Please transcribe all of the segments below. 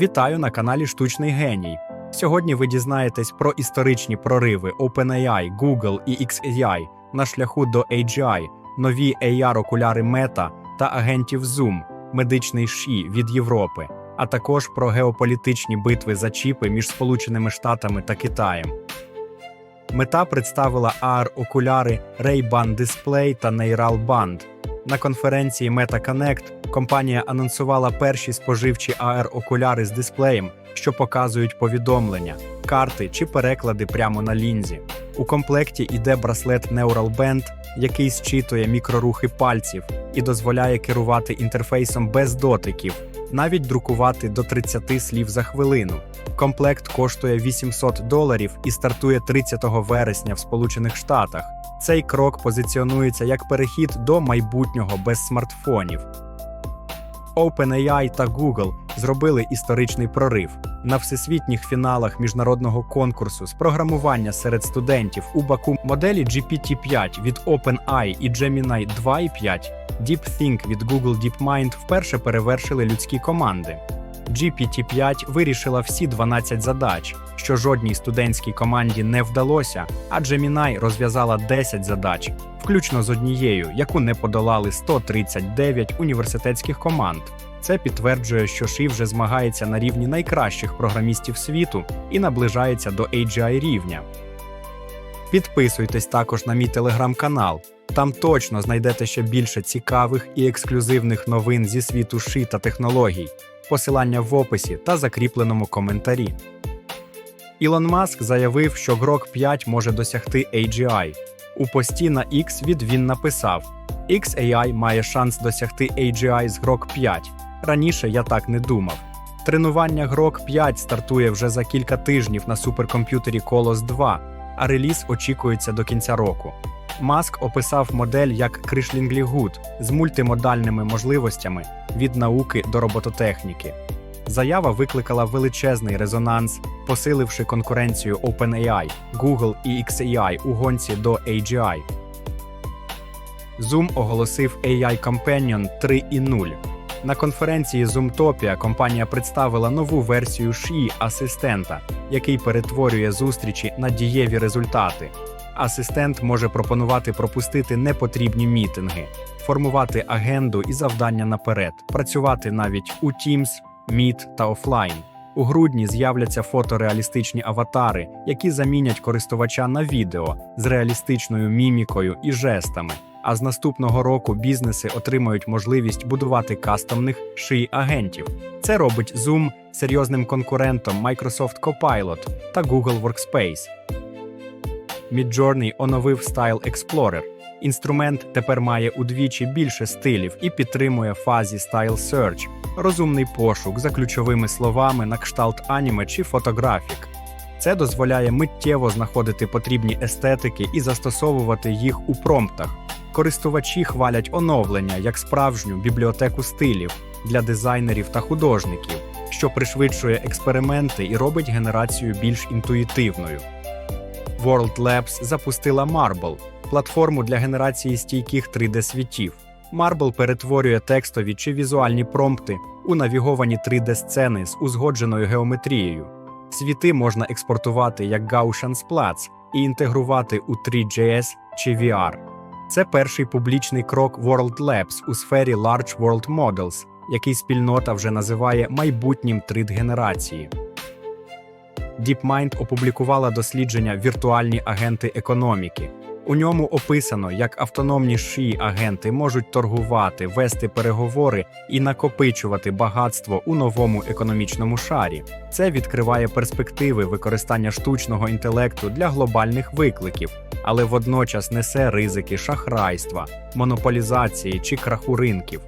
Вітаю на каналі Штучний Геній. Сьогодні ви дізнаєтесь про історичні прориви OpenAI, Google і XAI на шляху до AGI, нові AR-окуляри Meta та агентів Zoom, медичний ШІ від Європи, а також про геополітичні битви за чіпи між Сполученими Штатами та Китаєм. Мета представила AR-окуляри Ray-Ban Display та Neural Band. На конференції Meta Connect компанія анонсувала перші споживчі AR-окуляри з дисплеєм, що показують повідомлення, карти чи переклади прямо на лінзі. У комплекті йде браслет Neural Band, який зчитує мікрорухи пальців і дозволяє керувати інтерфейсом без дотиків, навіть друкувати до 30 слів за хвилину. Комплект коштує 800 доларів і стартує 30 вересня в Сполучених Штатах. Цей крок позиціонується як перехід до майбутнього без смартфонів. OpenAI та Google зробили історичний прорив на всесвітніх фіналах міжнародного конкурсу з програмування серед студентів у Баку моделі GPT-5 від OpenAI і Gemini 2.5, DeepThink від Google DeepMind вперше перевершили людські команди. GPT-5 вирішила всі 12 задач, що жодній студентській команді не вдалося, а Gemini розв'язала 10 задач, включно з однією, яку не подолали 139 університетських команд. Це підтверджує, що Ші вже змагається на рівні найкращих програмістів світу і наближається до AGI рівня. Підписуйтесь також на мій телеграм-канал. Там точно знайдете ще більше цікавих і ексклюзивних новин зі світу ши та технологій. Посилання в описі та закріпленому коментарі. Ілон Маск заявив, що Grok 5 може досягти AGI. У пості на X від він написав: XAI має шанс досягти AGI з Grok 5. Раніше я так не думав. Тренування Grok 5 стартує вже за кілька тижнів на суперкомп'ютері Colos 2, а реліз очікується до кінця року. Маск описав модель як Кришлінглігуд з мультимодальними можливостями від науки до робототехніки. Заява викликала величезний резонанс, посиливши конкуренцію OpenAI, Google і XAI у гонці до AGI. Zoom оголосив AI Companion 3.0. На конференції Zoomtopia компанія представила нову версію ші асистента, який перетворює зустрічі на дієві результати. Асистент може пропонувати пропустити непотрібні мітинги, формувати агенду і завдання наперед, працювати навіть у Teams, Meet та офлайн. У грудні з'являться фотореалістичні аватари, які замінять користувача на відео з реалістичною мімікою і жестами. А з наступного року бізнеси отримають можливість будувати кастомних шиї агентів. Це робить Zoom серйозним конкурентом Microsoft Copilot та Google Workspace. Midjourney оновив Style Explorer. Інструмент тепер має удвічі більше стилів і підтримує фазі Style Search, розумний пошук за ключовими словами на кшталт аніме чи фотографік. Це дозволяє миттєво знаходити потрібні естетики і застосовувати їх у промптах. Користувачі хвалять оновлення як справжню бібліотеку стилів для дизайнерів та художників, що пришвидшує експерименти і робить генерацію більш інтуїтивною. World Labs запустила Marble – платформу для генерації стійких 3D-світів. Marble перетворює текстові чи візуальні промпти у навіговані 3D-сцени з узгодженою геометрією. Світи можна експортувати як Gaussian Splats і інтегрувати у 3JS чи VR. Це перший публічний крок World Labs у сфері Large World Models, який спільнота вже називає майбутнім 3D-генерації. DeepMind опублікувала дослідження Віртуальні агенти економіки. У ньому описано, як автономні ші агенти можуть торгувати, вести переговори і накопичувати багатство у новому економічному шарі. Це відкриває перспективи використання штучного інтелекту для глобальних викликів, але водночас несе ризики шахрайства, монополізації чи краху ринків.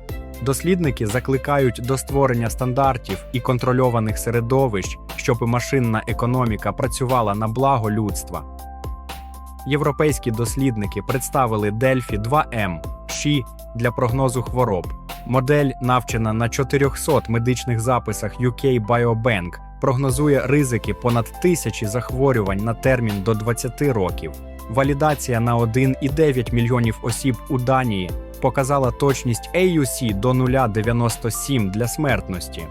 Дослідники закликають до створення стандартів і контрольованих середовищ, щоб машинна економіка працювала на благо людства. Європейські дослідники представили Delphi 2M ШІ для прогнозу хвороб. Модель, навчена на 400 медичних записах UK Biobank, прогнозує ризики понад тисячі захворювань на термін до 20 років. Валідація на 1,9 мільйонів осіб у Данії показала точність AUC до 0,97 для смертності.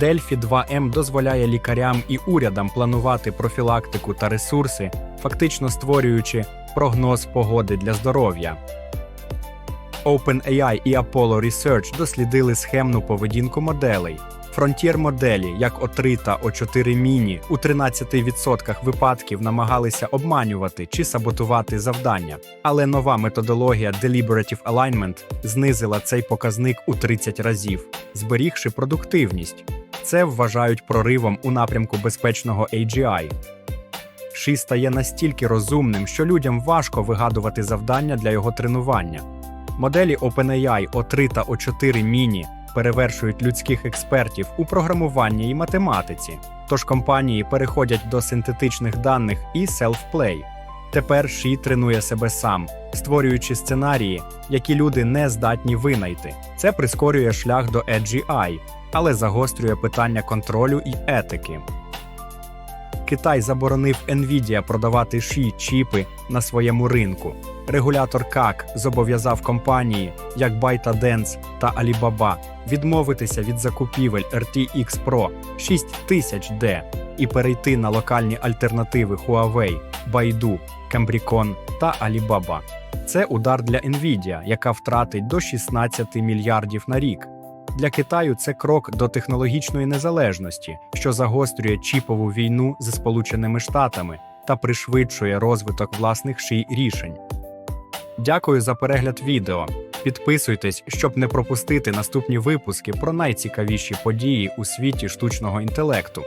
Delphi 2M дозволяє лікарям і урядам планувати профілактику та ресурси, фактично створюючи прогноз погоди для здоров'я. OpenAI і Apollo Research дослідили схемну поведінку моделей. Frontier моделі, як O3 та O4 Mini, у 13% випадків намагалися обманювати чи саботувати завдання. Але нова методологія Deliberative Alignment знизила цей показник у 30 разів, зберігши продуктивність. Це вважають проривом у напрямку безпечного AGI. Ши стає настільки розумним, що людям важко вигадувати завдання для його тренування. Моделі OpenAI O3 та O4 Mini перевершують людських експертів у програмуванні і математиці. Тож компанії переходять до синтетичних даних і self-play. Тепер Ші тренує себе сам, створюючи сценарії, які люди не здатні винайти. Це прискорює шлях до AGI, але загострює питання контролю і етики. Китай заборонив Nvidia продавати ші чіпи на своєму ринку. Регулятор КАК зобов'язав компанії, як ByteDance та Alibaba, відмовитися від закупівель RTX Pro 6000D і перейти на локальні альтернативи Huawei, Baidu, Cambricon та Alibaba. Це удар для Nvidia, яка втратить до 16 мільярдів на рік. Для Китаю це крок до технологічної незалежності, що загострює чіпову війну зі Сполученими Штатами та пришвидшує розвиток власних ший рішень. Дякую за перегляд відео. Підписуйтесь, щоб не пропустити наступні випуски про найцікавіші події у світі штучного інтелекту.